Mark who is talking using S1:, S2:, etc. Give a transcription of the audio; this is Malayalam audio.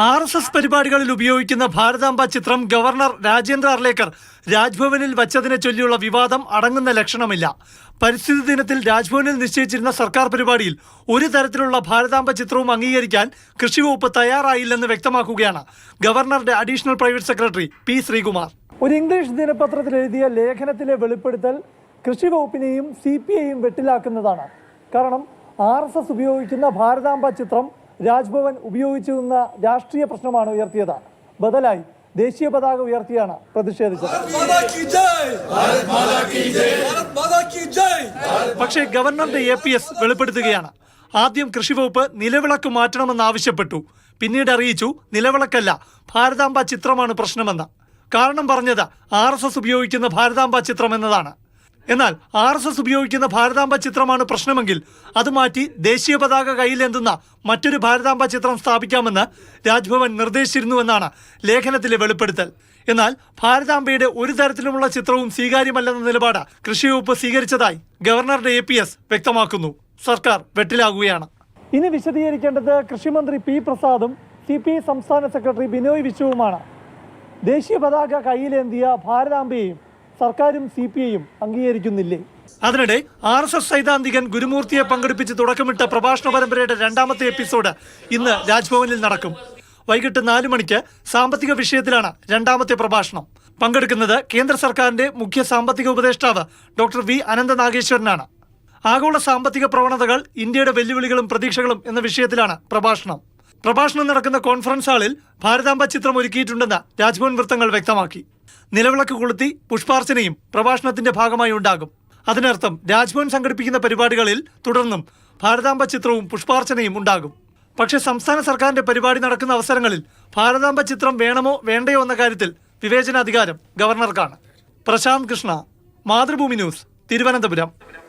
S1: ആർ എസ് എസ് പരിപാടികളിൽ ഉപയോഗിക്കുന്ന ഭാരതാംബ ചിത്രം ഗവർണർ രാജേന്ദ്ര അർലേക്കർ രാജ്ഭവനിൽ വച്ചതിനെ ചൊല്ലിയുള്ള വിവാദം അടങ്ങുന്ന ലക്ഷണമില്ല. പരിസ്ഥിതി ദിനത്തിൽ രാജ്ഭവനിൽ നിശ്ചയിച്ചിരുന്ന സർക്കാർ പരിപാടിയിൽ ഒരു തരത്തിലുള്ള ഭാരതാംബ ചിത്രവും അംഗീകരിക്കാൻ കൃഷി വകുപ്പ് തയ്യാറായില്ലെന്ന് വ്യക്തമാക്കുകയാണ് ഗവർണറുടെ additional private secretary P Sreekumar. ഒരു ഇംഗ്ലീഷ് ദിനപത്രത്തിൽ എഴുതിയ ലേഖനത്തിലെ വെളിപ്പെടുത്തൽ കൃഷി വകുപ്പിനെയും സി പി ഐയും വെട്ടിലാക്കുന്നതാണ്. കാരണം ആർ ഉപയോഗിക്കുന്ന ഭാരതാംബ ചിത്രം രാജ്ഭവൻ ഉപയോഗിച്ചിരുന്ന രാഷ്ട്രീയ പ്രശ്നമാണ് ഉയർത്തിയത്. ബദലായി ദേശീയ പതാക ഉയർത്തിയാണ് പ്രതിഷേധിച്ചത്. പക്ഷേ ഗവർണറുടെ എ പി എസ് വെളിപ്പെടുത്തുകയാണ്. ആദ്യം കൃഷിവകുപ്പ് നിലവിളക്ക് മാറ്റണമെന്നാവശ്യപ്പെട്ടു പിന്നീട് അറിയിച്ചു നിലവിളക്കല്ല ഭാരതാംബ ചിത്രമാണ് പ്രശ്നമെന്ന്. കാരണം പറഞ്ഞത് ആർ ഉപയോഗിക്കുന്ന ഭാരതാംബ ചിത്രം എന്നതാണ് എന്നാൽ ആർ എസ് എസ് ഉപയോഗിക്കുന്ന ഭാരതാംബ ചിത്രമാണ് പ്രശ്നമെങ്കിൽ അത് മാറ്റി ദേശീയ പതാക കയ്യിലെന്തുന്ന മറ്റൊരു ഭാരതാംബ ചിത്രം സ്ഥാപിക്കാമെന്ന് രാജ്ഭവൻ നിർദ്ദേശിച്ചിരുന്നുവെന്നാണ് ലേഖനത്തിലെ വെളിപ്പെടുത്തൽ. എന്നാൽ ഭാരതാംബയുടെ ഒരു തരത്തിലുമുള്ള ചിത്രവും സ്വീകാര്യമല്ലെന്ന നിലപാട് കൃഷി വകുപ്പ് സ്വീകരിച്ചതായി ഗവർണറുടെ എ പി എസ് വ്യക്തമാക്കുന്നു. സർക്കാർ വെട്ടിലാകുകയാണ്. ഇനി വിശദീകരിക്കേണ്ടത് കൃഷിമന്ത്രി പി പ്രസാദും സി പി സംസ്ഥാന സെക്രട്ടറി ബിനോയ് വിശ്വവുമാണ്. ദേശീയ പതാക കയ്യിലേന്തിയ ഭാരതാംബയെയും സർക്കാരും സി പി ഐയും അംഗീകരിക്കുന്നില്ലേ? അതിനിടെ ആർ എസ് എസ് സൈദ്ധാന്തികൻ ഗുരുമൂർത്തിയെ പങ്കെടുപ്പിച്ച് തുടക്കമിട്ട പ്രഭാഷണ പരമ്പരയുടെ രണ്ടാമത്തെ എപ്പിസോഡ് ഇന്ന് രാജ്ഭവനിൽ നടക്കും. വൈകിട്ട് നാല് മണിക്ക് സാമ്പത്തിക വിഷയത്തിലാണ് രണ്ടാമത്തെ പ്രഭാഷണം. പങ്കെടുക്കുന്നത് കേന്ദ്ര സർക്കാരിന്റെ മുഖ്യ സാമ്പത്തിക ഉപദേഷ്ടാവ് ഡോക്ടർ വി അനന്ത നാഗേശ്വരനാണ് ആഗോള സാമ്പത്തിക പ്രവണതകൾ ഇന്ത്യയുടെ വെല്ലുവിളികളും പ്രതീക്ഷകളും എന്ന വിഷയത്തിലാണ് പ്രഭാഷണം. പ്രഭാഷണം നടക്കുന്ന കോൺഫറൻസ് ഹാളിൽ ഭാരതാംബ ചിത്രം ഒരുക്കിയിട്ടുണ്ടെന്ന് രാജ്ഭവൻ വൃത്തങ്ങൾ വ്യക്തമാക്കി. നിലവിളക്ക് കൊളുത്തി പുഷ്പാർച്ചനയും പ്രഭാഷണത്തിന്റെ ഭാഗമായി ഉണ്ടാകും. അതിനർത്ഥം രാജ്ഭവൻ സംഘടിപ്പിക്കുന്ന പരിപാടികളിൽ തുടർന്നും ഭാരതാംബ ചിത്രവും പുഷ്പാർച്ചനയും ഉണ്ടാകും. പക്ഷെ സംസ്ഥാന സർക്കാരിന്റെ പരിപാടി നടക്കുന്ന അവസരങ്ങളിൽ ഭാരതാംബ ചിത്രം വേണമോ വേണ്ടയോ എന്ന കാര്യത്തിൽ വിവേചനാധികാരം ഗവർണർക്കാണ്. പ്രശാന്ത് കൃഷ്ണ മാതൃഭൂമി ന്യൂസ് തിരുവനന്തപുരം.